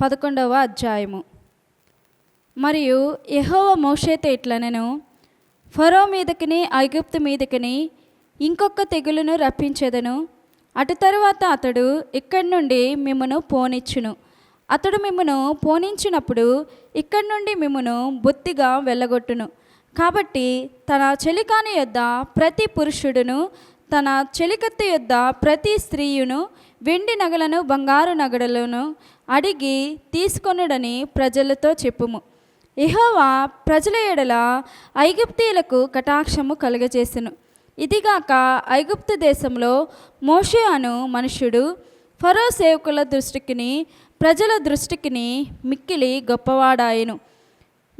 పదకొండవ అధ్యాయము. మరియు యహోవ మోషేతో ఇట్లనెను ఫరో మీదకిని ఐగుప్తు మీదకిని ఇంకొక తెగులును రప్పించేదను. అటు తరువాత అతడు ఇక్కడి నుండి మిమ్మను పోనిచ్చును. అతడు మిమ్మను పోనించినప్పుడు ఇక్కడి నుండి మిమ్మను బొత్తిగా వెళ్ళగొట్టును. కాబట్టి తన చెలికాని యొద్ద ప్రతి పురుషుడును తన చెలికత్తె యొద్ద ప్రతి స్త్రీయును వెండి నగలను బంగారు నగడలను అడిగి తీసుకొనుడని ప్రజలతో చెప్పుము. ఇహోవా ప్రజల ఎడల ఐగుప్తీయులకు కటాక్షము కలుగజేసెను. ఇదిగాక ఐగుప్తు దేశంలో మోషే అను మనుష్యుడు ఫరో సేవకుల దృష్టికిని ప్రజల దృష్టికిని మిక్కిలి గొప్పవాడాయెను.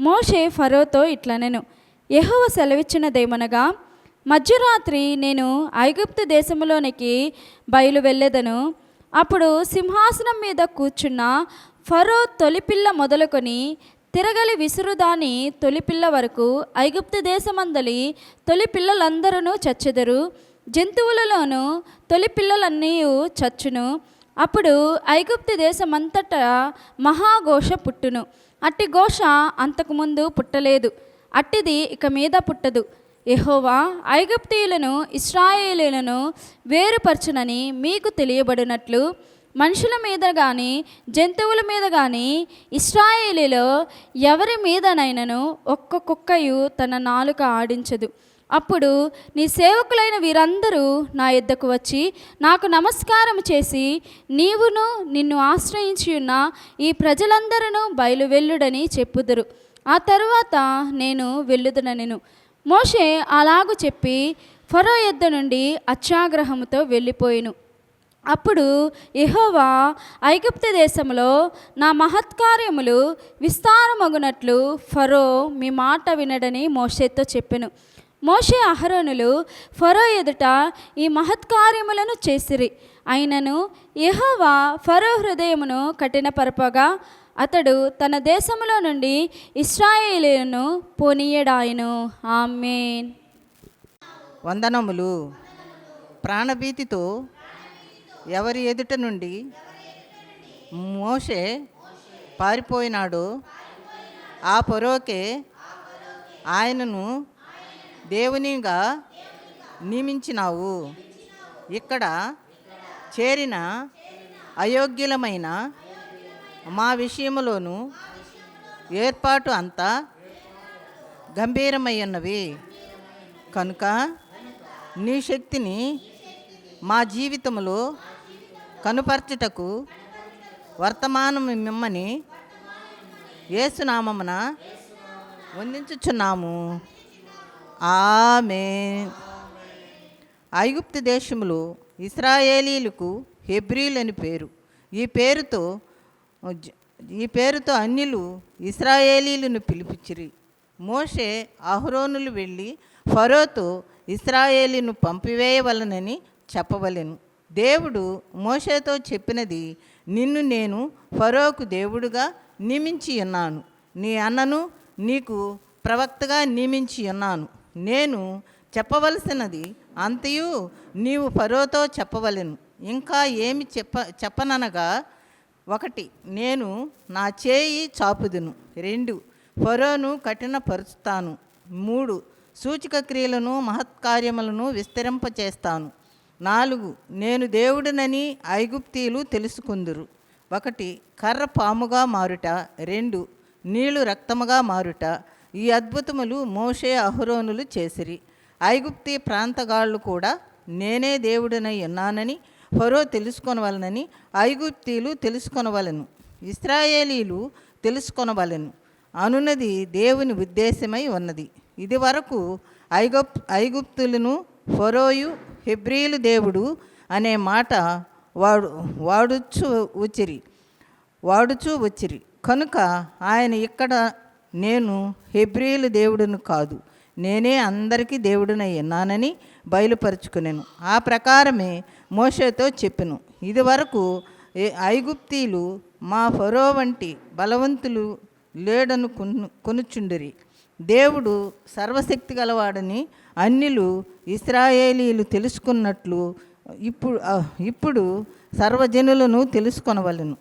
మోషే ఫరోతో ఇట్లనెను. ఎహోవ సెలవిచ్చినదేమనగా మధ్యరాత్రి నేను ఐగుప్తు దేశంలోనికి బయలు వెళ్ళేదను. అప్పుడు సింహాసనం మీద కూర్చున్న ఫరో తొలిపిల్ల మొదలుకొని తిరగలి విసురుదాని తొలిపిల్ల వరకు ఐగుప్తు దేశమందలి తొలిపిల్లలందరూ చచ్చెదరు. జంతువులలోనూ తొలి పిల్లలన్నీ చచ్చును. అప్పుడు ఐగుప్తు దేశమంతటా మహాఘోష పుట్టును. అట్టి ఘోష అంతకుముందు పుట్టలేదు. అట్టిది ఇక మీద పుట్టదు. ఎహోవా ఐగుప్తీయులను ఇస్రాయేలీలను వేరుపరచునని మీకు తెలియబడినట్లు మనుషుల మీద కానీ జంతువుల మీద కానీ ఇస్రాయేలీలో ఎవరి మీదనైనను ఒక్క కుక్కయు తన నాలుక ఆడించదు. అప్పుడు నీ సేవకులైన వీరందరూ నా యొద్దకు వచ్చి నాకు నమస్కారం చేసి నీవును నిన్ను ఆశ్రయించి ఉన్న ఈ ప్రజలందరూ బయలువెల్లుడని చెప్పుదురు. ఆ తరువాత నేను వెళ్ళుదునెను మోషే అలాగు చెప్పి ఫరో యొద్ద నుండి అత్యాగ్రహముతో వెళ్ళిపోయిను. అప్పుడు ఎహోవా ఐగుప్త దేశంలో నా మహత్కార్యములు విస్తారమగునట్లు ఫరో మీ మాట వినడని మోషేతో చెప్పెను. మోషే అహరోనులు ఫరో ఎదుట ఈ మహత్కార్యములను చేసిరి. అయినను యహోవా ఫరో హృదయమును కఠినపరపగా అతడు తన దేశంలో నుండి ఇస్రాయేలీలను పోనీయడాయను. ఆమెన్. వందనములు. ప్రాణభీతితో ఎవరి ఎదుట నుండి మోషే పారిపోయినాడో ఆ పొరోకే ఆయనను దేవునిగా నియమించినావు. ఇక్కడ చేరిన అయోగ్యులమైన మా విషయంలోనూ ఏర్పాటు అంతా గంభీరమయ్యున్నవి కనుక నీ శక్తిని మా జీవితంలో కనుపర్చుటకు వర్తమానం మిమ్మని ఏసునామమున వందించుచున్నాము. ఆమె ఐగుప్తు దేశంలో ఇస్రాయేలీలకు హెబ్రిల్ అని పేరు. ఈ పేరుతో ఈ పేరుతో అన్యులు ఇస్రాయేలీలను పిలిపించిరి. మోషే అహరోనులు వెళ్ళి ఫరోతో ఇస్రాయేలీను పంపివేయవలనని చెప్పవలెను. దేవుడు మోషేతో చెప్పినది నిన్ను నేను ఫరోకు దేవుడుగా నియమించి ఉన్నాను. నీ అన్నను నీకు ప్రవక్తగా నియమించి ఉన్నాను. నేను చెప్పవలసినది అంతయు నీవు ఫరోతో చెప్పవలెను. ఇంకా ఏమి చెప్ప చెప్పననగా ఒకటి నేను నా చేయి చాపుదును. రెండు ఫరోను కఠినపరుస్తాను. మూడు సూచక క్రియలను మహత్కార్యములను విస్తరింపచేస్తాను. నాలుగు నేను దేవుడినని ఐగుప్తీయులు తెలుసుకుందురు. ఒకటి కర్ర పాముగా మారుట. రెండు నీళ్ళు రక్తముగా మారుట. ఈ అద్భుతములు మోషే అహరోనులు చేసిరి. ఐగుప్తి ప్రాంతగాళ్ళు కూడా నేనే దేవుడినై ఉన్నానని ఫరో తెలుసుకొనవలనని ఐగుప్తీలు తెలుసుకొనవలను ఇస్రాయేలీలు తెలుసుకొనవలెను. అనున్నది దేవుని ఉద్దేశమై ఉన్నది. ఇది వరకు ఐగుప్ ఐగుప్తులను ఫరోయు హెబ్రీలు దేవుడు అనే మాట వాడు వాడుచు వచ్చిరి వాడుచూ వచ్చిరి. కనుక ఆయన ఇక్కడ నేను హెబ్రీలు దేవుడును కాదు నేనే అందరికీ దేవుడినై ఉన్నానని బయలుపరుచుకునేను. ఆ ప్రకారమే మోషేతో చెప్పెను. ఇదివరకు ఐగుప్తీలు మా ఫరో వంటి బలవంతులు లేడను కొనుచుండిరి. దేవుడు సర్వశక్తి గలవాడని అన్యులు ఇస్రాయేలీలు తెలుసుకున్నట్లు ఇప్పుడు ఇప్పుడు సర్వజనులను తెలుసుకొనవలను.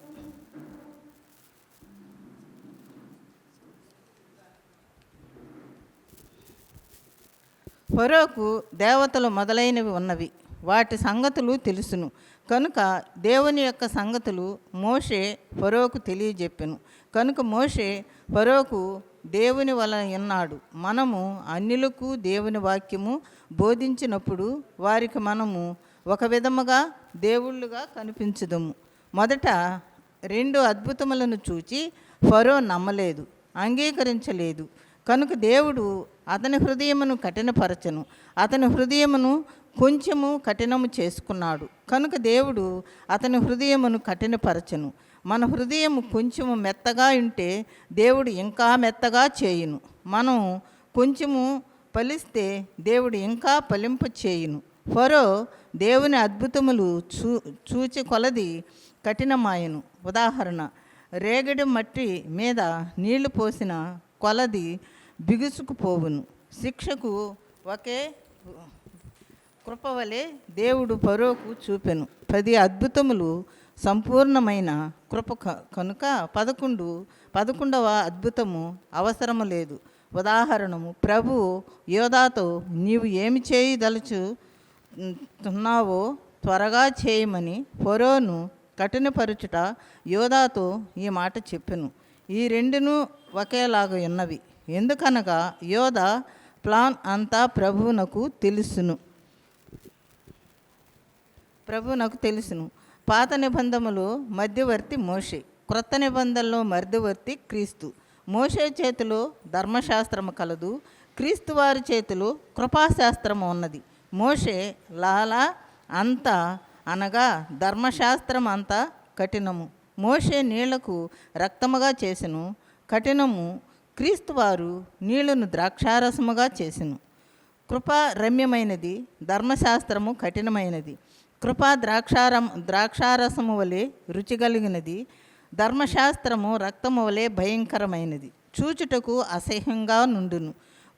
ఫరోకు దేవతలు మొదలైనవి ఉన్నవి. వాటి సంగతులు తెలుసును. కనుక దేవుని యొక్క సంగతులు మోషే ఫరోకు తెలియజెప్పెను. కనుక మోషే ఫరోకు దేవుని వలన ఉన్నాడు మనము అన్యులకు దేవుని వాక్యము బోధించినప్పుడు వారికి మనము ఒక విధముగా దేవుళ్ళుగా కనిపించదము. మొదట రెండు అద్భుతములను చూచి ఫరో నమ్మలేదు అంగీకరించలేదు. కనుక దేవుడు అతని హృదయమును కఠినపరచను. అతని హృదయమును కొంచెము కఠినము చేసుకున్నాడు. కనుక దేవుడు అతని హృదయమును కఠినపరచను. మన హృదయము కొంచెము మెత్తగా ఉంటే దేవుడు ఇంకా మెత్తగా చేయును. మనం కొంచెము ఫలిస్తే దేవుడు ఇంకా ఫలింప చేయును. ఫరో దేవుని అద్భుతములు చూ చూచి కొలది కఠినమాయను. ఉదాహరణ రేగడి మట్టి మీద నీళ్ళు పోసిన కొలది బిగుసుకుపోవును. శిక్షకు ఒకే కృపవలే దేవుడు పరోకు చూపెను. పది అద్భుతములు సంపూర్ణమైన కృప క- కనుక పదకొండు పదకొండవ అద్భుతము అవసరము లేదు. ఉదాహరణము ప్రభు యోధాతో నీవు ఏమి చేయదలుచు తున్నావో త్వరగా చేయమని పొరోను కఠినపరుచుట యోధాతో ఈ మాట చెప్పెను. ఈ రెండును ఒకేలాగా ఉన్నవి. ఎందుకనగా యోధ ప్లాన్ అంతా ప్రభువునకు తెలుసును. ప్రభు నాకు తెలుసును. పాత నిబంధనలో మధ్యవర్తి మోషే. క్రొత్త నిబంధనలో మధ్యవర్తి క్రీస్తు. మోషే చేతిలో ధర్మశాస్త్రము కలదు. క్రీస్తు వారి చేతిలో కృపాశాస్త్రము ఉన్నది. మోషే లాలా అంతా అనగా ధర్మశాస్త్రం అంతా కఠినము. మోషే నీళ్ళకు రక్తముగా చేసెను. కఠినము క్రీస్తు వారు నీళ్ళను ద్రాక్షారసముగా చేసెను. కృప రమ్యమైనది ధర్మశాస్త్రము కఠినమైనది. కృప ద్రాక్షారం ద్రాక్షారసము వలె రుచి కలిగినది ధర్మశాస్త్రము రక్తము వలె భయంకరమైనది. చూచుటకు అసహ్యంగా నుండును.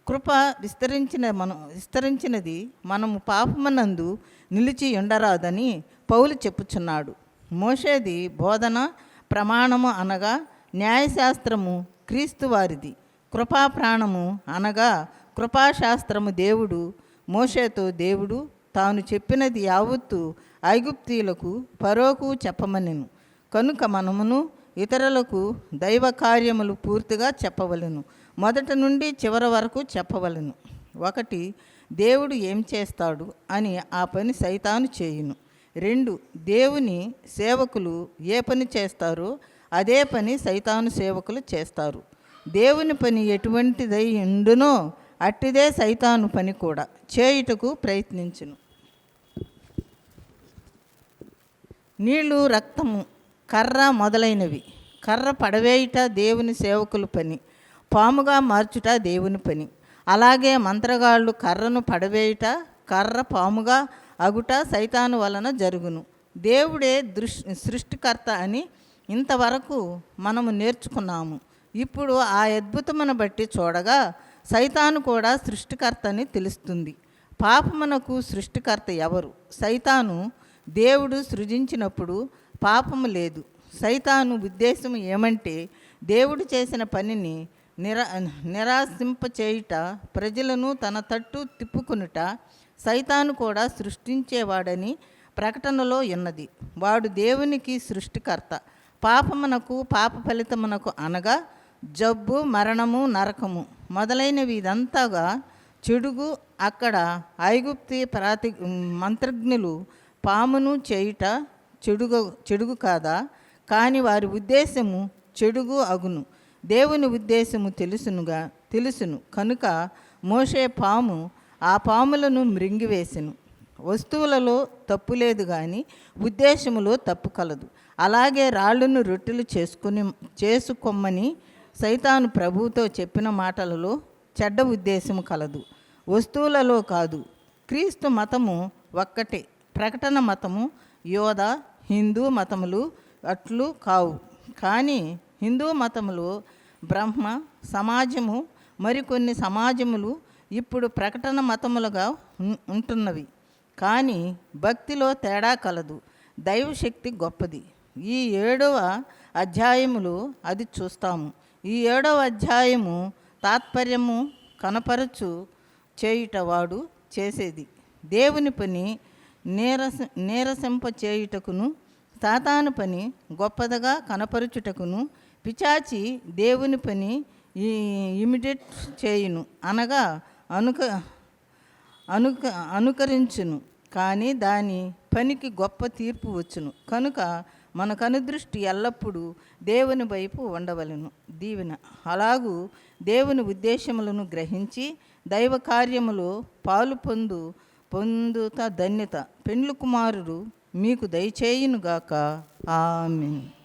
కృప విస్తరించిన మనం విస్తరించినది మనము పాపమనందు నిలిచి ఉండరాదని పౌలు చెప్పుచున్నాడు. మోషేది బోధన ప్రమాణము అనగా న్యాయశాస్త్రము క్రీస్తు వారిది. కృపా ప్రాణము అనగా కృపాశాస్త్రము దేవుడు మోషేతో దేవుడు తాను చెప్పినది యావత్తు ఐగుప్తీయులకు పరోకు చెప్పమనెను. కనుక మనమును ఇతరులకు దైవ కార్యములు పూర్తిగా చెప్పవలెను. మొదట నుండి చివరి వరకు చెప్పవలెను. ఒకటి దేవుడు ఏం చేస్తాడు అని ఆ పని సైతాను చేయును. రెండు దేవుని సేవకులు ఏ పని చేస్తారో అదే పని సైతాను సేవకులు చేస్తారు. దేవుని పని ఎటువంటిదై ఉండునో అట్టిదే సైతాను పని కూడా. చేయుటకు ప్రయత్నించును. నీళ్ళు రక్తము కర్ర మొదలైనవి. కర్ర పడవేయుట దేవుని సేవకుల పని. పాముగా మార్చుట దేవుని పని. అలాగే మంత్రగాళ్ళు కర్రను పడవేయుట కర్ర పాముగా అగుట సైతాను వలన జరుగును. దేవుడే దృష్ సృష్టికర్త అని ఇంతవరకు మనము నేర్చుకున్నాము. ఇప్పుడు ఆ అద్భుతమును బట్టి చూడగా సైతాను కూడా సృష్టికర్త అని తెలుస్తుంది. పాపమునకు సృష్టికర్త ఎవరు? సైతాను దేవుడు సృజించినప్పుడు పాపము లేదు. సైతాను ఉద్దేశం ఏమంటే దేవుడు చేసిన పనిని నిరా నిరాశింపచేయుట ప్రజలను తన తట్టు తిప్పుకునుట సైతాను కూడా సృష్టించేవాడని ప్రకటనలో ఉన్నది. వాడు దేవునికి సృష్టికర్త. పాపమునకు పాప ఫలితమునకు అనగా జబ్బు మరణము నరకము. మొదలైనవి ఇదంతాగా చెడుగు అక్కడ ఐగుప్తి ప్రాతి మంత్రజ్ఞులు పామును చేయుట చెడుగు చెడుగు కాదా? కానీ వారి ఉద్దేశము చెడుగు అగును. దేవుని ఉద్దేశము తెలుసునుగా తెలుసును. కనుక మోసే పాము ఆ పాములను మృంగివేసెను. వస్తువులలో తప్పు లేదు కానీ ఉద్దేశములో తప్పు కలదు. అలాగే రాళ్ళను రొట్టెలు చేసుకుని చేసుకొమ్మని సైతాను ప్రభువుతో చెప్పిన మాటలలో చెడ్డ ఉద్దేశము కలదు. వస్తువులలో కాదు. క్రీస్తు మతము ఒక్కటే. ప్రకటన మతము యోధ హిందూ మతములు అట్లు కావు. కానీ హిందూ మతములు బ్రహ్మ సమాజము మరికొన్ని సమాజములు ఇప్పుడు ప్రకటన మతములుగా ఉంటున్నవి. కానీ భక్తిలో తేడా కలదు. దైవశక్తి గొప్పది. ఈ ఏడవ అధ్యాయములు అది చూస్తాము. ఈ ఏడవ అధ్యాయము తాత్పర్యము కనపరచు చేయుటవాడు చేసేది. దేవుని పని నీరస నీరసింప చేయుటకును సాతాను పని గొప్పదిగా కనపరుచుటకును పిచాచి దేవుని పని ఇమిడియట్ చేయును. అనగా అనుక అనుక అనుకరించును. కానీ దాని పనికి గొప్ప తీర్పు వచ్చును. కనుక మన కనుదృష్టి ఎల్లప్పుడూ దేవుని వైపు ఉండవలెను. దీవెన. అలాగూ దేవుని ఉద్దేశములను గ్రహించి దైవ కార్యములో పాలు పొందు పొందుత ధన్యత. పెండ్లు కుమారుడు మీకు దయచేయునుగాక. ఆమెను.